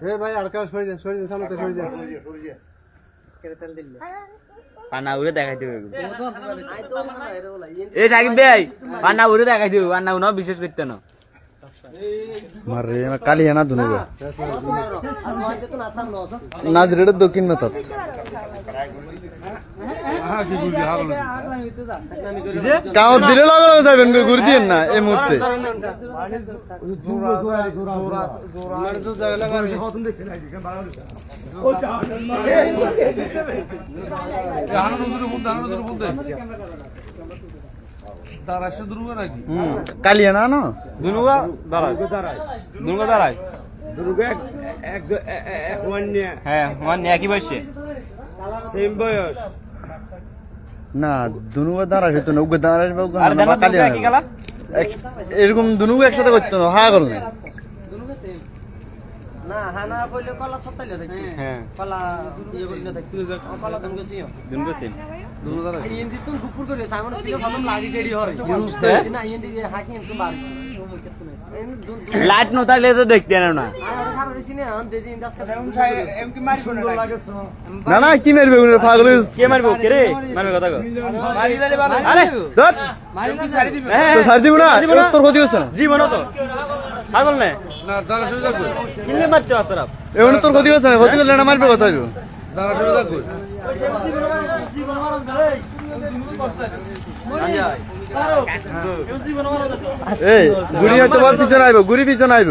এ ভাই আর কাজ সরে যান সরে যান সামনে সরে যান পান্না উড়ে দেখাই দেবে এ সাকিব ভাই পান্না উড়ে দেখাই দেবে পান্না উনাও বিশেষ করতে না মারে কালি হেনা ধুনুবে নাজরের দক্ষিণ মেতাত কাউ দিলে লাগানো যাবেন গো ঘুরে দিন না এই মুহূর্তে কালি হেনা না? দুনুগা দাঁড়ায়। দুনুগা দাঁড়ায়। দুর্গ এক ওয়ান হ্যাঁ একই বয়সে। সেম বয়স। না দাঁড়াইবে এরকম দুনুকে একসাথে করতো না হা করলে না হানা কইলে কলা ছত্তাইলে থাকি হ্যাঁ। কলা ইয়ে কইলে থাকি কলা গেছি করে সামনে ছিল ভালো লাড়ি হ্যাঁ? না ইয়েন্দি হাকি তুমি বাড়ছি লাইট ন থাকলে তো দেখতে না না। না না কি মারবে উনি পাগল কে মারবো? কে রে? মারবে কথা কো আরে ধর, হ্যাঁ, তো ছাড় দিব না তোর ক্ষতি হচ্ছে না। জীবন তো পাগল না। কিনলে মারতে আসরাপ এমন তোর ক্ষতি হচ্ছে না ক্ষতি করলে না মারবে কথা হইব। এই গুড়ি হয়তো পিছনে আইব গুড়ি পিছনে আইব।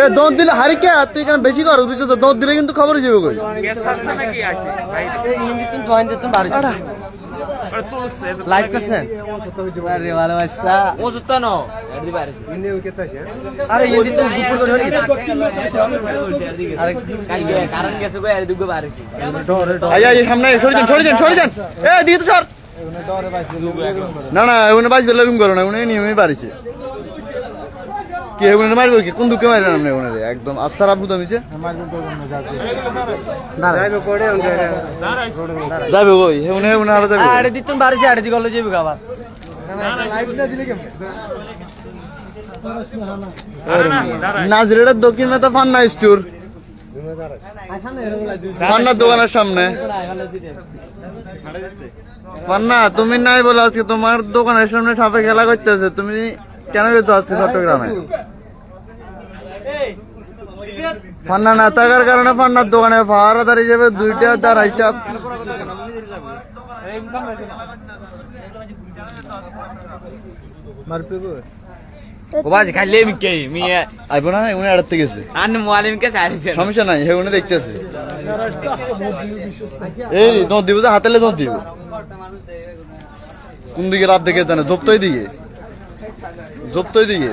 এ দোন দিলে হারিকে আর তুই কেন বেশি কর বুঝছ? তো দোন দিলে কিন্তু খবর যাবে কই? লাইভ করছেন? আরে ভালোবাসা ও জুতা ন এদি উইকেট আছে আরে ইয়েন্দি তুমি গুপুর করে ধরে আরে কালকে কারণ গেছে কই? আর দুগো বাইরে আই আই সামনে সরে যান সরে যান সরে যান। এ দিকে তো সর। না না উনি বেলা রুম করো না উনি নিয়মে বাড়িছে। কি উনি মারবো কি? কোন দুঃখে মারেন আপনি উনারে একদম আস্তার আবু দমিছে যাইবে পড়ে ওই যাবে কই? হে উনি উনি আরও যাবে আরে দিতুন বাড়িছে আরে দি গলে যাবে খাবার নাজরের দক্ষিণ মেতা ফান্না স্টোর। ফান্নার দোকানের সামনে। ফান্না তুমি নাই বলে আজকে তোমার দোকানের সামনে সাপে খেলা করতেছে। তুমি কেন গেছো আজকে চট্টগ্রামে? ফান্না না থাকার কারণে ফান্নার দোকানে পাহারাদার হিসেবে দুইটা তার হিসাব সমস্যা নাই দেখতেছে। এই হাতেলে কোন দিকে রাত দেখে জানে জপ্তই দিকে জপ্তই দিকে